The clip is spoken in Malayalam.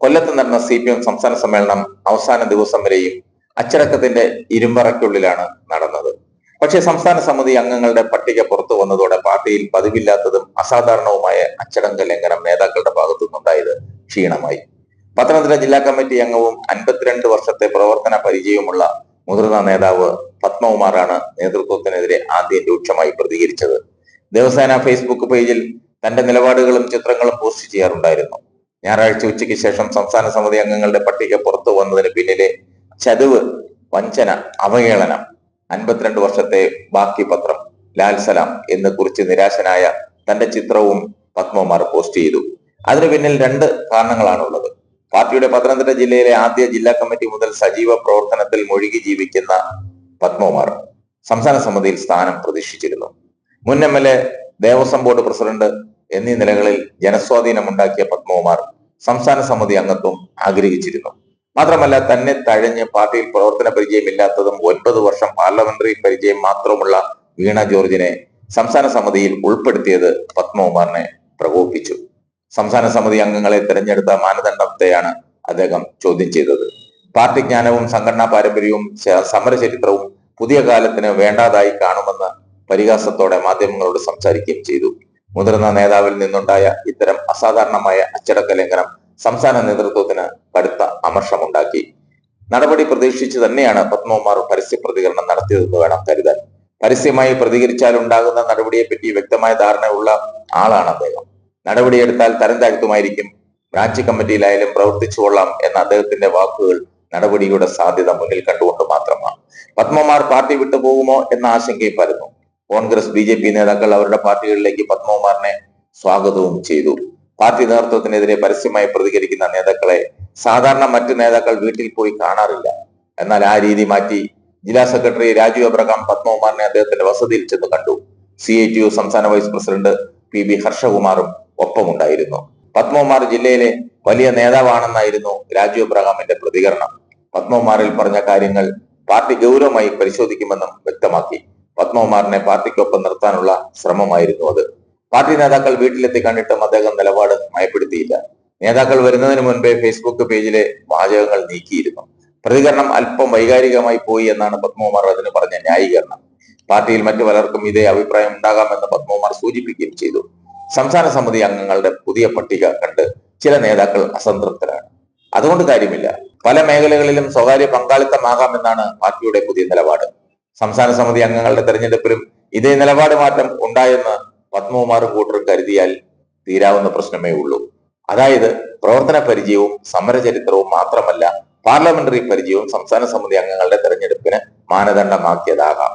കൊല്ലത്ത് നടന്ന സി പി എം സംസ്ഥാന സമ്മേളനം അവസാന ദിവസം വരെയും അച്ചടക്കത്തിന്റെ ഇരുമ്പറയ്ക്കുള്ളിലാണ് നടന്നത്. പക്ഷേ സംസ്ഥാന സമിതി അംഗങ്ങളുടെ പട്ടിക പുറത്തു വന്നതോടെ പാർട്ടിയിൽ പതിവില്ലാത്തതും അസാധാരണവുമായ അച്ചടങ്ക ലംഘനം നേതാക്കളുടെ ഭാഗത്തു നിന്നുണ്ടായത് ക്ഷീണമായി. പത്തനംതിട്ട ജില്ലാ കമ്മിറ്റി അംഗവും അൻപത്തിരണ്ട് വർഷത്തെ പ്രവർത്തന പരിചയവുമുള്ള മുതിർന്ന നേതാവ് പത്മകുമാറാണ് നേതൃത്വത്തിനെതിരെ ആദ്യം രൂക്ഷമായി പ്രതികരിച്ചത്. ദേവസേന ഫേസ്ബുക്ക് പേജിൽ തന്റെ നിലപാടുകളും ചിത്രങ്ങളും പോസ്റ്റ് ചെയ്യാറുണ്ടായിരുന്നു. ഞായറാഴ്ച ഉച്ചയ്ക്ക് ശേഷം സംസ്ഥാന സമിതി അംഗങ്ങളുടെ പട്ടിക പുറത്തു വന്നതിന് പിന്നിലെ ചതുവ് വഞ്ചന അവഹേളനം അൻപത്തിരണ്ട് വർഷത്തെ ബാക്കി പത്രം ലാൽ സലാം എന്ന് കുറിച്ച് നിരാശനായ തന്റെ ചിത്രവും പത്മകുമാർ പോസ്റ്റ് ചെയ്തു. അതിന് പിന്നിൽ രണ്ട് കാരണങ്ങളാണുള്ളത്. പാർട്ടിയുടെ പത്തനംതിട്ട ജില്ലയിലെ ആദ്യ ജില്ലാ കമ്മിറ്റി മുതൽ സജീവ പ്രവർത്തനത്തിൽ മുഴുകി ജീവിക്കുന്ന പത്മകുമാർ സംസ്ഥാന സമിതിയിൽ സ്ഥാനം പ്രതീക്ഷിച്ചിരുന്നു. മുൻ M L A Devaswom board president എന്നീ നിലകളിൽ ജനസ്വാധീനമുണ്ടാക്കിയ പത്മകുമാർ സംസ്ഥാന സമിതി അംഗത്വം ആഗ്രഹിച്ചിരുന്നു. മാത്രമല്ല തന്നെ തഴഞ്ഞ് പാർട്ടിയിൽ പ്രവർത്തന പരിചയമില്ലാത്തതും ഒൻപത് വർഷം പാർലമെന്ററി പരിചയം മാത്രമുള്ള വീണ ജോർജിനെ സംസ്ഥാന സമിതിയിൽ ഉൾപ്പെടുത്തിയത് പത്മകുമാറിനെ പ്രകോപിപ്പിച്ചു. സംസ്ഥാന സമിതി അംഗങ്ങളെ തിരഞ്ഞെടുത്ത മാനദണ്ഡത്തെയാണ് അദ്ദേഹം ചോദ്യം ചെയ്തത്. പാർട്ടി ജ്ഞാനവും സംഘടനാ പാരമ്പര്യവും സമരചരിത്രവും പുതിയ കാലത്തിന് വേണ്ടാതായി കാണുമെന്ന് പരിഹാസത്തോടെ മാധ്യമങ്ങളോട് സംസാരിക്കുകയും ചെയ്തു. മുതിർന്ന നേതാവിൽ നിന്നുണ്ടായ ഇത്തരം അസാധാരണമായ അച്ചടക്ക ലംഘനം സംസ്ഥാന നേതൃത്വത്തിന് കടുത്ത അമർഷമുണ്ടാക്കി. നടപടി പ്രതീക്ഷിച്ച് തന്നെയാണ് പത്മകുമാർ പരസ്യ പ്രതികരണം നടത്തിയതെന്ന് വേണം കരുതാൻ. പരസ്യമായി പ്രതികരിച്ചാൽ ഉണ്ടാകുന്ന നടപടിയെപ്പറ്റി വ്യക്തമായ ധാരണയുള്ള ആളാണ് അദ്ദേഹം. നടപടിയെടുത്താൽ തരം താഴ്ത്തുമായിരിക്കും. ബ്രാഞ്ച് കമ്മിറ്റിയിലായാലും പ്രവർത്തിച്ചു കൊള്ളാം എന്ന അദ്ദേഹത്തിന്റെ വാക്കുകൾ നടപടിയുടെ സാധ്യത മുന്നിൽ കണ്ടുകൊണ്ട് മാത്രമാണ്. പത്മമാർ പാർട്ടി വിട്ടുപോകുമോ എന്ന ആശങ്കയും പരന്നു. കോൺഗ്രസ് ബി ജെ പി നേതാക്കൾ അവരുടെ പാർട്ടികളിലേക്ക് പത്മകുമാറിനെ സ്വാഗതവും ചെയ്തു. പാർട്ടി നേതൃത്വത്തിനെതിരെ പരസ്യമായി പ്രതികരിക്കുന്ന നേതാക്കളെ സാധാരണ മറ്റു നേതാക്കൾ വീട്ടിൽ പോയി കാണാറില്ല. എന്നാൽ ആ രീതി മാറ്റി ജില്ലാ സെക്രട്ടറി രാജു അബ്രഹാം പത്മകുമാറിനെ അദ്ദേഹത്തിന്റെ വസതിയിൽ ചെന്ന് കണ്ടു. സി ഐ ടി യു സംസ്ഥാന വൈസ് പ്രസിഡന്റ് പി ബി ഹർഷകുമാറും ഒപ്പമുണ്ടായിരുന്നു. പത്മകുമാർ ജില്ലയിലെ വലിയ നേതാവാണെന്നായിരുന്നു രാജു അബ്രഹാമിന്റെ പ്രതികരണം. പത്മകുമാറിൽ പറഞ്ഞ കാര്യങ്ങൾ പാർട്ടി ഗൗരവമായി പരിശോധിക്കുമെന്നും വ്യക്തമാക്കി. പത്മകുമാറിനെ പാർട്ടിക്കൊപ്പം നിർത്താനുള്ള ശ്രമമായിരുന്നു അത്. പാർട്ടി നേതാക്കൾ വീട്ടിലെത്തി കണ്ടിട്ടും അദ്ദേഹം നിലപാട് മയപ്പെടുത്തിയില്ല നേതാക്കൾ വരുന്നതിന് മുൻപേ ഫേസ്ബുക്ക് പേജിലെ വാചകങ്ങൾ നീക്കിയിരുന്നു. പ്രതികരണം അല്പം വൈകാരികമായി പോയി എന്നാണ് പത്മകുമാർ അതിന് പറഞ്ഞ ന്യായീകരണം. പാർട്ടിയിൽ മറ്റു പലർക്കും ഇതേ അഭിപ്രായം ഉണ്ടാകാമെന്ന് പത്മകുമാർ സൂചിപ്പിക്കുകയും ചെയ്തു. സംസ്ഥാന സമിതി അംഗങ്ങളുടെ പുതിയ പട്ടിക കണ്ട് ചില നേതാക്കൾ അസംതൃപ്തരാണ്. അതുകൊണ്ട് കാര്യമില്ല. പല മേഖലകളിലും സ്വകാര്യ പങ്കാളിത്തമാകാമെന്നാണ് പാർട്ടിയുടെ പുതിയ നിലപാട്. സംസ്ഥാന സമിതി അംഗങ്ങളുടെ തെരഞ്ഞെടുപ്പിലും ഇതേ നിലപാട് മാറ്റം ഉണ്ടായെന്ന് പത്മകുമാറും കൂട്ടറും കരുതിയാൽ തീരാവുന്ന പ്രശ്നമേ ഉള്ളൂ. അതായത് പ്രവർത്തന പരിചയവും സമരചരിത്രവും മാത്രമല്ല പാർലമെന്ററി പരിചയവും സംസ്ഥാന സമിതി അംഗങ്ങളുടെ തെരഞ്ഞെടുപ്പിന് മാനദണ്ഡമാക്കിയതാകാം.